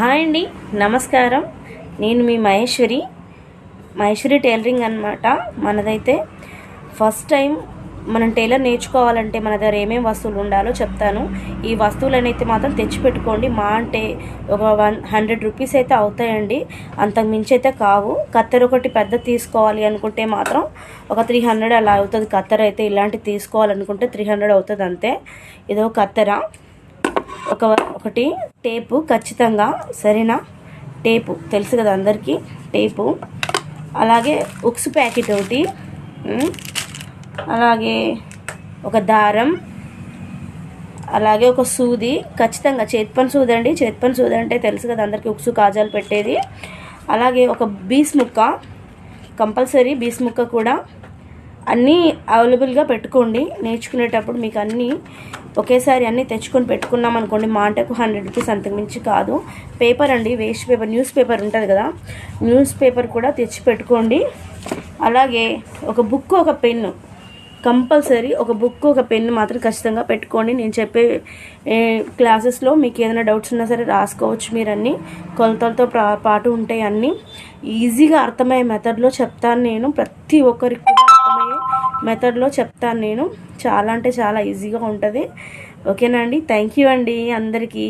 Hi అండి నమస్కారం. నేను మీ మహేశ్వరి. మహేశ్వరి టైలరింగ్ అనమాట మనదైతే ఫస్ట్ టైం మనం టైలర్ నేర్చుకోవాలంటే మన దగ్గర ఏమేమి వస్తువులు ఉండాలో చెప్తాను. ఈ వస్తువులనైతే మాత్రం తెచ్చిపెట్టుకోండి. మా అంటే ఒక వన్ హండ్రెడ్ రూపీస్ అయితే అవుతాయండి. అంతకు మించి అయితే కావు. కత్తెర ఒకటి పెద్ద తీసుకోవాలి అనుకుంటే మాత్రం ఒక త్రీ హండ్రెడ్ అలా అవుతుంది. కత్తెర అయితే ఇలాంటివి తీసుకోవాలనుకుంటే త్రీ హండ్రెడ్ అవుతుంది అంతే. ఇదో కత్తెర. ఒక ఒకటి టేపు ఖచ్చితంగా సరేనా? టేపు తెలుసు కదా అందరికీ? టేపు. అలాగే ఉక్స్ ప్యాకెట్ ఒకటి అలాగే ఒక దారం. అలాగే ఒక సూది. ఖచ్చితంగా చేతి పని సూది అండి. చేతి పని సూది అంటే తెలుసు కదా అందరికీ ఉక్సు కాజాలు పెట్టేది. అలాగే ఒక బీస్ ముక్క. కంపల్సరీ బీస్ ముక్క కూడా అన్నీ అవైలబుల్గా పెట్టుకోండి. నేర్చుకునేటప్పుడు మీకు అన్నీ ఒకేసారి అన్నీ తెచ్చుకొని పెట్టుకున్నాం అనుకోండి మాంటకు హండ్రెడ్ రూపీస్ అంతకు మించి కాదు. పేపర్ అండి వేస్ట్ పేపర్ న్యూస్ పేపర్ ఉంటుంది కదా. న్యూస్ పేపర్ కూడా తెచ్చి పెట్టుకోండి. అలాగే ఒక బుక్ ఒక పెన్ను కంపల్సరీ ఒక బుక్ ఒక పెన్ను మాత్రం ఖచ్చితంగా పెట్టుకోండి. నేను చెప్పే ఏ, క్లాసెస్లో మీకు ఏదైనా డౌట్స్ ఉన్నా సరే రాసుకోవచ్చు మీరు అన్నీ. కొలతలతో పాటు ఉంటాయి అన్నీ. ఈజీగా అర్థమయ్యే మెథడ్లో చెప్తాను నేను. ప్రతి ఒక్కరికి కూడా మెథడ్లో చెప్తాను నేను. చాలా అంటే చాలా ఈజీగా ఉంటుంది. ఓకేనా అండి? థ్యాంక్ యూ అండి అందరికీ.